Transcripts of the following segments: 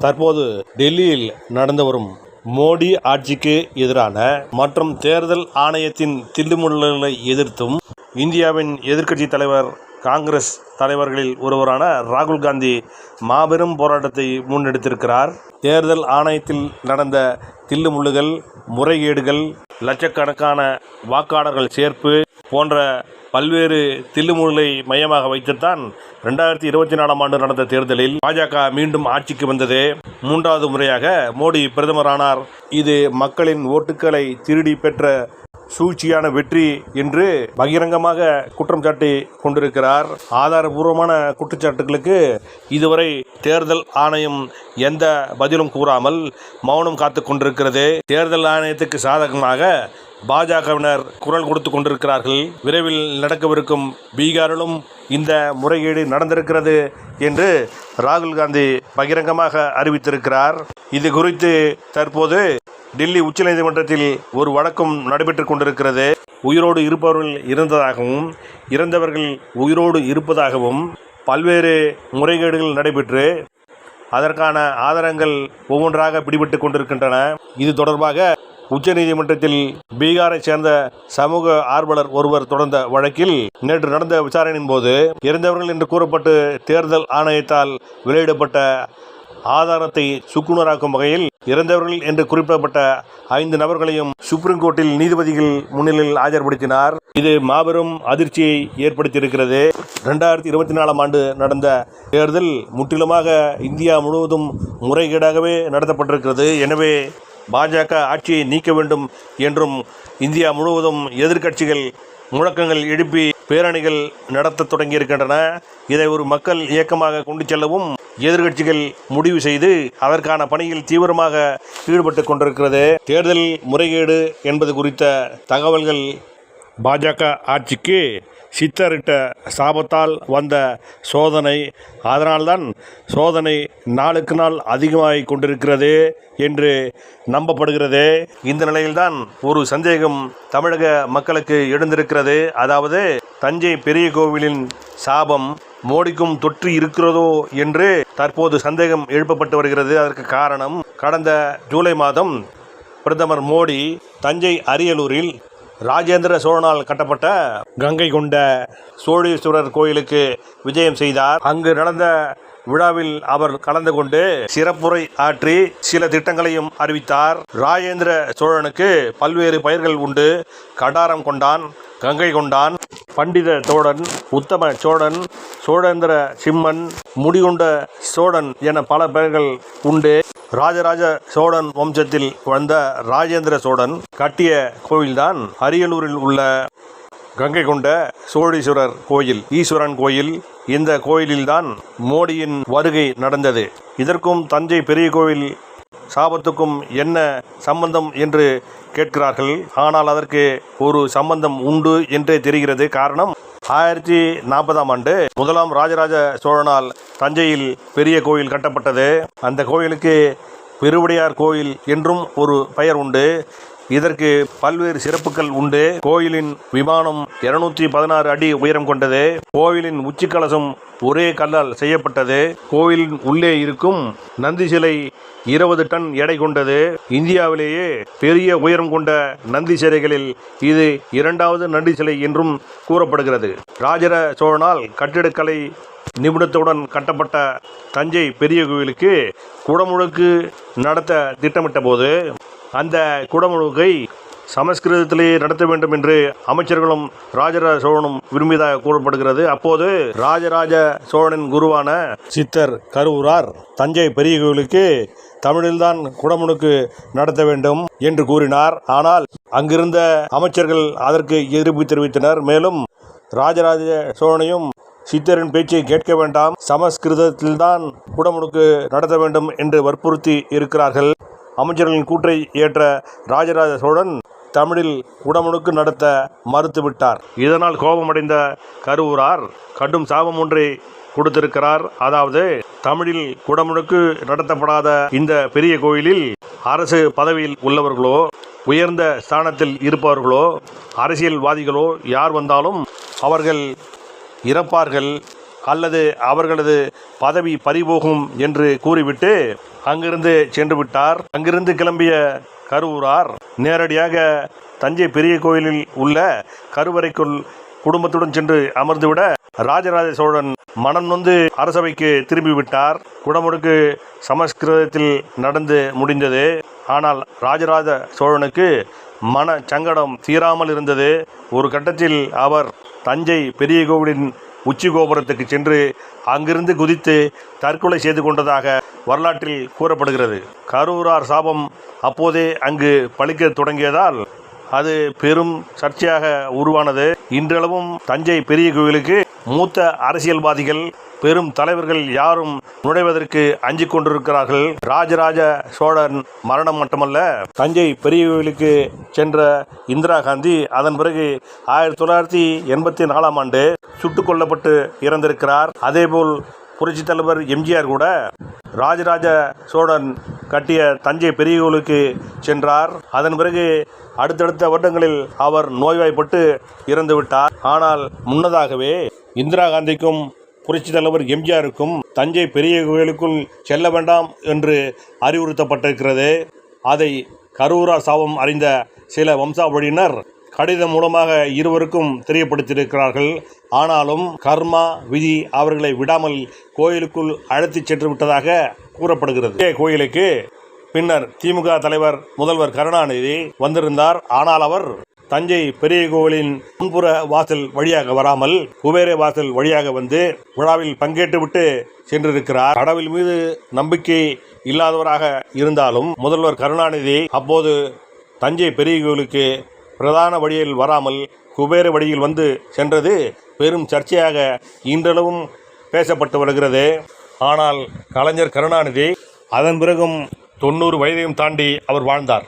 தற்போது டெல்லியில் நடந்து வரும் மோடி ஆட்சிக்கு எதிரான மற்றும் தேர்தல் ஆணையத்தின் தில்லுமுல்லுகளை எதிர்த்தும் இந்தியாவின் எதிர்க்கட்சி தலைவர் காங்கிரஸ் தலைவர்களில் ஒருவரான ராகுல் காந்தி மாபெரும் போராட்டத்தை முன்னெடுத்திருக்கிறார். தேர்தல் ஆணையத்தில் நடந்த தில்லுமுள்ளுகள் முறைகேடுகள் லட்சக்கணக்கான வாக்காளர்கள் சேர்ப்பு போன்ற பல்வேறு தில்லுமுல்லை மையமாக வைத்துத்தான் ரெண்டாயிரத்தி இருபத்தி நாலாம் ஆண்டு நடந்த தேர்தலில் பாஜக மீண்டும் ஆட்சிக்கு வந்தது. மூன்றாவது முறையாக மோடி பிரதமரானார். இது மக்களின் ஓட்டுக்களை திருடி பெற்ற சூழ்ச்சியான வெற்றி என்று பகிரங்கமாக குற்றம் சாட்டி கொண்டிருக்கிறார். ஆதாரபூர்வமான குற்றச்சாட்டுகளுக்கு இதுவரை தேர்தல் ஆணையம் எந்த பதிலும் கூறாமல் மௌனம் காத்து கொண்டிருக்கிறது. தேர்தல் ஆணையத்துக்கு சாதகமாக பாஜகவினர் குரல் கொடுத்து கொண்டிருக்கிறார்கள். விரைவில் நடக்கவிருக்கும் பீகாரிலும் இந்த முறைகேடு நடந்திருக்கிறது என்று ராகுல் காந்தி பகிரங்கமாக அறிவித்திருக்கிறார். இது குறித்து தற்போது டெல்லி உச்சநீதிமன்றத்தில் ஒரு வழக்கும் நடைபெற்று கொண்டிருக்கிறது. உயிரோடு இருப்பவர்கள் இருந்ததாகவும் இறந்தவர்கள் உயிரோடு இருப்பதாகவும் பல்வேறு முறைகேடுகள் நடைபெற்று அதற்கான ஆதாரங்கள் ஒவ்வொன்றாக பிடிபட்டு கொண்டிருக்கின்றன. இது தொடர்பாக உச்சநீதிமன்றத்தில் பீகாரை சேர்ந்த சமூக ஆர்வலர் ஒருவர் தொடர்ந்த வழக்கில் நேற்று நடந்த விசாரணையின் போது இறந்தவர்கள் என்று கூறப்பட்டு தேர்தல் ஆணையத்தால் வெளியிடப்பட்ட ஆதாரத்தை சுக்குநூறாக்கும் வகையில் இறந்தவர்கள் என்று குறிப்பிடப்பட்ட ஐந்து நபர்களையும் சுப்ரீம் கோர்ட்டில் நீதிபதிகள் முன்னிலையில் ஆஜர்படுத்தினார். இது மாபெரும் அதிர்ச்சியை ஏற்படுத்தியிருக்கிறது. ரெண்டாயிரத்தி இருபத்தி நாலாம் ஆண்டு நடந்த தேர்தல் முற்றிலுமாக இந்தியா முழுவதும் முறைகேடாகவே நடத்தப்பட்டிருக்கிறது. எனவே பாஜக ஆட்சியை நீக்க வேண்டும் என்றும் இந்தியா முழுவதும் எதிர்க்கட்சிகள் முழக்கங்கள் எழுப்பி பேரணிகள் நடத்த தொடங்கியிருக்கின்றன. இதை ஒரு மக்கள் இயக்கமாக கொண்டு செல்லவும் எதிர்க்கட்சிகள் முடிவு செய்து அதற்கான பணியில் தீவிரமாக ஈடுபட்டு கொண்டிருக்கிறது. தேர்தல் முறைகேடு என்பது குறித்த தகவல்கள் பாஜக ஆட்சிக்கு சித்தரிட்ட சாபத்தால் வந்த சோதனை அதனால்தான் சோதனை நாளுக்கு நாள் அதிகமாகி கொண்டிருக்கிறது என்று நம்பப்படுகிறது. இந்த நிலையில்தான் ஒரு சந்தேகம் தமிழக மக்களுக்கு எழுந்திருக்கிறது. அதாவது தஞ்சை பெரிய கோவிலின் சாபம் மோடிக்கும் தொற்று இருக்கிறதோ என்று தற்போது சந்தேகம் எழுப்பப்பட்டு வருகிறது. அதற்கு காரணம் கடந்த ஜூலை மாதம் பிரதமர் மோடி தஞ்சை அரியலூரில் ராஜேந்திர சோழனால் கட்டப்பட்ட கங்கை கொண்ட சோழீஸ்வரர் கோயிலுக்கு விஜயம் செய்தார். அங்கு நடந்த விழாவில் அவர் கலந்து கொண்டு சிறப்புரை ஆற்றி சில திட்டங்களையும் அறிவித்தார். ராஜேந்திர சோழனுக்கு பல்வேறு பயிர்கள் உண்டு. கடாரம் கொண்டான் கங்கை கொண்டான் பண்டித சோழன் உத்தம சோழன் சோழேந்திர சிம்மன் முடிகொண்ட சோழன் என பல பெயர்கள் உண்டு. ராஜராஜ சோழன் வம்சத்தில் வந்த ராஜேந்திர சோழன் கட்டிய கோயில்தான் அரியலூரில் உள்ள கங்கை கொண்ட சோழீஸ்வரர் கோயில் ஈஸ்வரன் கோயில். இந்த கோயிலில்தான் மோடியின் வருகை நடந்தது. இதற்கும் தஞ்சை பெரிய கோவில் சாபத்துக்கும் என்ன சம்பந்தம் என்று கேட்கிறார்கள். ஆனால் அதற்கு ஒரு சம்பந்தம் உண்டு என்றே தெரிகிறது. காரணம் ஆயிரத்தி நாற்பதாம் ஆண்டு முதலாம் ராஜராஜ சோழனால் தஞ்சையில் பெரிய கோயில் கட்டப்பட்டது. அந்த கோயிலுக்கு பெருவுடையார் கோயில் என்றும் ஒரு பெயர் உண்டு. இதற்கு பல்வேறு சிறப்புகள் உண்டு. கோயிலின் விமானம் இருநூற்றி பதினாறு அடி உயரம் கொண்டது. கோயிலின் உச்சிக்கலசம் ஒரே கல்லால் செய்யப்பட்டது. கோயிலின் உள்ளே இருக்கும் நந்தி சிலை இருபது டன் எடை கொண்டது. இந்தியாவிலேயே பெரிய உயரம் கொண்ட நந்தி சிலைகளில் இது இரண்டாவது நந்தி சிலை என்றும் கூறப்படுகிறது. ராஜர சோழனால் கட்டிடக்கலை நிபுணத்துடன் கட்டப்பட்ட தஞ்சை பெரிய கோவிலுக்கு குடமுழுக்கு நடத்த திட்டமிட்ட போது அந்த குடமுழுக்கை சமஸ்கிருதத்திலேயே நடத்த வேண்டும் என்று அமைச்சர்களும் ராஜராஜ சோழனும் விரும்பியதாக கூறப்படுகிறது. அப்போது ராஜராஜ சோழனின் குருவான சித்தர் கருவூரார் தஞ்சை பெரிய கோவிலுக்கு தமிழில்தான் குடமுழுக்கு நடத்த வேண்டும் என்று கூறினார். ஆனால் அங்கிருந்த அமைச்சர்கள் அதற்கு எதிர்ப்பு தெரிவித்தனர். மேலும் ராஜராஜ சோழனையும் சித்தரின் பேச்சை கேட்க வேண்டாம். சமஸ்கிருதத்தில்தான் குடமுழுக்கு நடத்த வேண்டும் என்று வற்புறுத்தி இருக்கிறார்கள். அமைச்சர்களின் கூற்றை ஏற்ற ராஜராஜ சோழன் தமிழில் குடமுழுக்கு நடத்த மறுத்துவிட்டார். இதனால் கோபமடைந்த கருவூரார் கடும் சாபம் ஒன்றை கொடுத்திருக்கிறார். அதாவது தமிழில் குடமுழுக்கு நடத்தப்படாத இந்த பெரிய கோயிலில் அரசு பதவியில் உள்ளவர்களோ உயர்ந்த ஸ்தானத்தில் இருப்பவர்களோ அரசியல்வாதிகளோ யார் வந்தாலும் அவர்கள் இறப்பார்கள் அல்லது அவர்களது பதவி பறிபோகும் என்று கூறிவிட்டு அங்கிருந்து சென்று விட்டார் அங்கிருந்து கிளம்பிய கருவூரார் நேரடியாக தஞ்சை பெரிய கோயிலில் உள்ள கருவறைக்குள் குடும்பத்துடன் சென்று அமர்ந்துவிட ராஜராஜ சோழன் மனம் நொந்து அரசவைக்கு திரும்பிவிட்டார். குடமுடுக்கு சமஸ்கிருதத்தில் நடந்து முடிந்தது. ஆனால் ராஜராஜ சோழனுக்கு மன சங்கடம் தீராமல் இருந்தது. ஒரு கட்டத்தில் அவர் தஞ்சை பெரிய கோவிலின் உச்சி கோபுரத்துக்கு சென்று அங்கிருந்து குதித்து தற்கொலை செய்து கொண்டதாக வரலாற்றில் கூறப்படுகிறது. கரூரார் சாபம் அப்போதே அங்கு பழிக்க தொடங்கியதால் அது பெரும் சர்ச்சையாக உருவானது. இன்றளவும் தஞ்சை பெரிய கோவிலுக்கு மூத்த அரசியல்வாதிகள் பெரும் தலைவர்கள் யாரும் நுழைவதற்கு அஞ்சு கொண்டிருக்கிறார்கள். ராஜராஜ சோழன் மரணம் மட்டுமல்ல தஞ்சை பெரிய கோவிலுக்கு சென்ற இந்திரா காந்தி அதன் பிறகு ஆயிரத்தி தொள்ளாயிரத்தி எண்பத்தி நாலாம் ஆண்டு சுட்டுக் கொல்லப்பட்டு இறந்திருக்கிறார். அதேபோல் புரட்சி தலைவர் எம்ஜிஆர் கூட ராஜராஜ சோழன் கட்டிய தஞ்சை பெரிய கோவிலுக்கு சென்றார். அதன் பிறகு அடுத்தடுத்த வருடங்களில் அவர் நோய்வாய்ப்பட்டு இறந்துவிட்டார். ஆனால் முன்னதாகவே இந்திரா காந்திக்கும் புரட்சி தலைவர் எம்ஜிஆருக்கும் தஞ்சை பெரிய கோயிலுக்குள் செல்ல வேண்டாம் என்று அறிவுறுத்தப்பட்டிருக்கிறது. அதை கரூரார் சாபம் அறிந்த சில வம்சாவளியினர் கடிதம் மூலமாக இருவருக்கும் தெரியப்படுத்தியிருக்கிறார்கள். ஆனாலும் கர்மா விதி அவர்களை விடாமல் கோயிலுக்குள் அழைத்துச் சென்று விட்டதாக கூறப்படுகிறது. கோயிலுக்கு பின்னர் திமுக தலைவர் முதல்வர் கருணாநிதி வந்திருந்தார். ஆனால் அவர் தஞ்சை பெரிய கோவிலின் முன்புற வாசல் வழியாக வராமல் குபேர வாசல் வழியாக வந்து விழாவில் பங்கேற்று விட்டு சென்றிருக்கிறார். கடவுள் மீது நம்பிக்கை இல்லாதவராக இருந்தாலும் முதல்வர் கருணாநிதி அப்போது தஞ்சை பெரிய கோவிலுக்கு பிரதான வழியில் வராமல் குபேர வழியில் வந்து சென்றது பெரும் சர்ச்சையாக இன்றளவும் பேசப்பட்டு வருகிறது. ஆனால் கலைஞர் கருணாநிதி அதன் பிறகும் தொண்ணூறு வயதையும் தாண்டி அவர் வாழ்ந்தார்.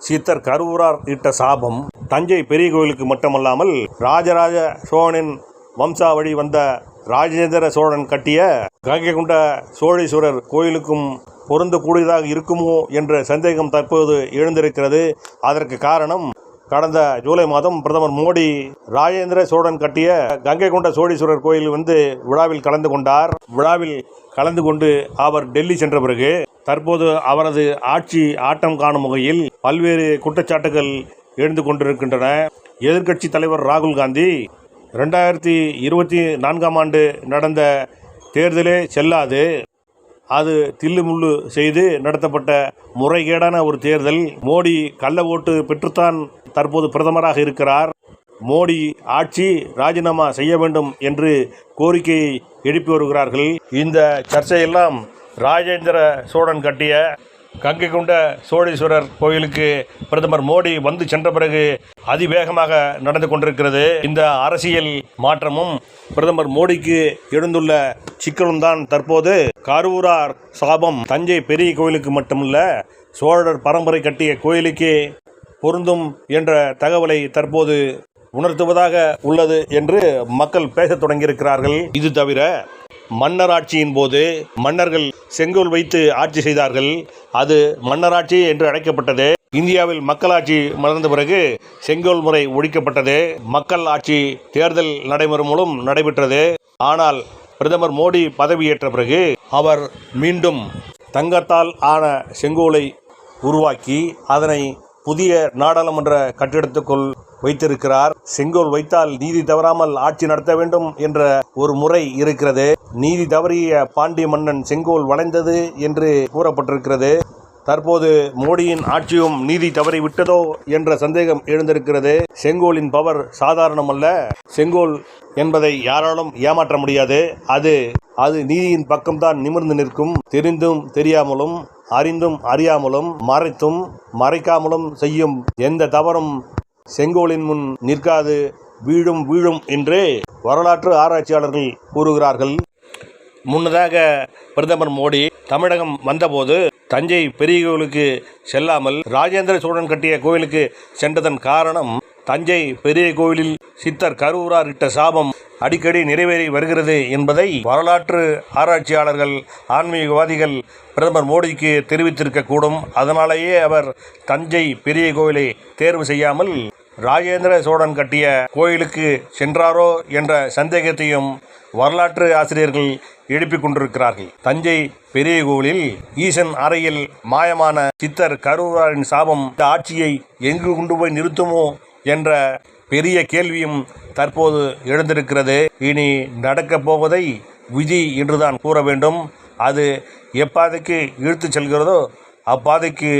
சித்தர் கருவூரார் இட்ட சாபம் தஞ்சை பெரிய கோயிலுக்கு மட்டுமல்லாமல் ராஜராஜ சோழனின் வம்சாவழி வந்த ராஜேந்திர சோழன் கட்டிய கங்கை கொண்ட சோழீஸ்வரர் கோயிலுக்கும் பொருந்தக்கூடியதாக இருக்குமோ என்ற சந்தேகம் தற்போது எழுந்திருக்கிறது. அதற்கு காரணம் கடந்த ஜூலை மாதம் பிரதமர் மோடி ராஜேந்திர சோழன் கட்டிய கங்கை கொண்ட சோழீஸ்வரர் கோயில் வந்து விழாவில் கலந்து கொண்டார். விழாவில் கலந்து கொண்டு அவர் டெல்லி சென்ற பிறகு தற்போது அவரது ஆட்சி ஆட்டம் காணும் வகையில் பல்வேறு குற்றச்சாட்டுகள் எழுந்து கொண்டிருக்கின்றன. எதிர்க்கட்சி தலைவர் ராகுல் காந்தி ரெண்டாயிரத்தி இருபத்தி நான்காம் ஆண்டு நடந்த தேர்தலே செல்லாது. அது தில்லுமுள்ளு செய்து நடத்தப்பட்ட முறைகேடான ஒரு தேர்தல். மோடி கள்ள ஓட்டு பெற்றுத்தான் தற்போது பிரதமராக இருக்கிறார். மோடி ஆட்சி ராஜினாமா செய்ய வேண்டும் என்று கோரிக்கையை எழுப்பி வருகிறார்கள். இந்த சர்ச்சையெல்லாம் ராஜேந்திர சோழன் கட்டிய கங்கை கொண்ட சோழீஸ்வரர் கோயிலுக்கு பிரதமர் மோடி வந்து சென்ற பிறகு அதிவேகமாக நடந்து கொண்டிருக்கிறது. இந்த அரசியல் மாற்றமும் பிரதமர் மோடிக்கு எழுந்துள்ள சிக்கலும் தான் தற்போது. கரூரார் சாபம் தஞ்சை பெரிய கோயிலுக்கு மட்டுமல்ல சோழர் பரம்பரை கட்டிய கோயிலுக்கே பொருந்தும் என்ற தகவலை தற்போது உணர்த்துவதாக உள்ளது என்று மக்கள் பேசத் தொடங்கியிருக்கிறார்கள். இது தவிர மன்னராட்சியின் போது மன்னர்கள் செங்கோல் வைத்து ஆட்சி செய்தார்கள். அது மன்னராட்சி என்று அழைக்கப்பட்டது. இந்தியாவில் மக்களாட்சி மலர்ந்த பிறகு செங்கோல் முறை ஒழிக்கப்பட்டது. மக்கள் ஆட்சி தேர்தல் நடைமுறை மூலம் நடைபெற்றது. ஆனால் பிரதமர் மோடி பதவியேற்ற பிறகு அவர் மீண்டும் தங்கத்தால் ஆன செங்கோலை உருவாக்கி அதனை புதிய நாடாளுமன்ற கட்டிடத்துக்குள் வைத்திருக்கிறார். செங்கோல் வைத்தால் நீதி தவறாமல் ஆட்சி நடத்த வேண்டும் என்ற ஒரு முறை இருக்கிறது. நீதி தவறிய பாண்டிய மன்னன் செங்கோல் வளைந்தது என்று கூறப்பட்டிருக்கிறது. தற்போது மோடியின் ஆட்சியும் நீதி தவறி விட்டதோ என்ற சந்தேகம் எழுந்திருக்கிறது. செங்கோலின் பவர் சாதாரணமல்ல. செங்கோல் என்பதை யாராலும் ஏமாற்ற முடியாது. அது அது நீதியின் பக்கம்தான் நிமிர்ந்து நிற்கும். தெரிந்தும் தெரியாமலும் அறிந்தும் அறியாமலும் மறைத்தும் மறைக்காமலும் செய்யும் எந்த தவறும் செங்கோலின் முன் நிற்காது. வீழும் வீழும் என்று வரலாற்று ஆராய்ச்சியாளர்கள் கூறுகிறார்கள். முன்னதாக பிரதமர் மோடி தமிழகம் வந்தபோது தஞ்சை பெரிய கோவிலுக்கு செல்லாமல் ராஜேந்திர சோழன் கட்டிய கோவிலுக்கு சென்றதன் காரணம் தஞ்சை பெரிய கோவிலில் சித்தர் கருவூரார் இட்ட சாபம். அடிக்கடி நிறைவேறி வருகிறது என்பதை வரலாற்று ஆராய்ச்சியாளர்கள் ஆன்மீகவாதிகள் பிரதமர் மோடிக்கு தெரிவித்திருக்கக்கூடும் அதனாலேயே அவர் தஞ்சை பெரிய கோவிலை தேர்வு செய்யாமல் ராஜேந்திர சோழன் கட்டிய கோயிலுக்கு சென்றாரோ என்ற சந்தேகத்தையும் வரலாற்று ஆசிரியர்கள் எழுப்பிக் கொண்டிருக்கிறார்கள். தஞ்சை பெரிய கோவிலில் ஈசன் அறையில் மாயமான சித்தர் கரூராரின் சாபம் இந்த ஆட்சியை எங்கு கொண்டு போய் நிறுத்துமோ என்ற பெரிய கேள்வியும் தற்போது எழுந்திருக்கிறது. இனி நடக்கப் போவதை விதி என்றுதான் கூற வேண்டும். அது எப்பாதைக்கு இழுத்து செல்கிறதோ அப்பாதைக்கு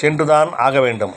சென்றுதான் ஆக வேண்டும்.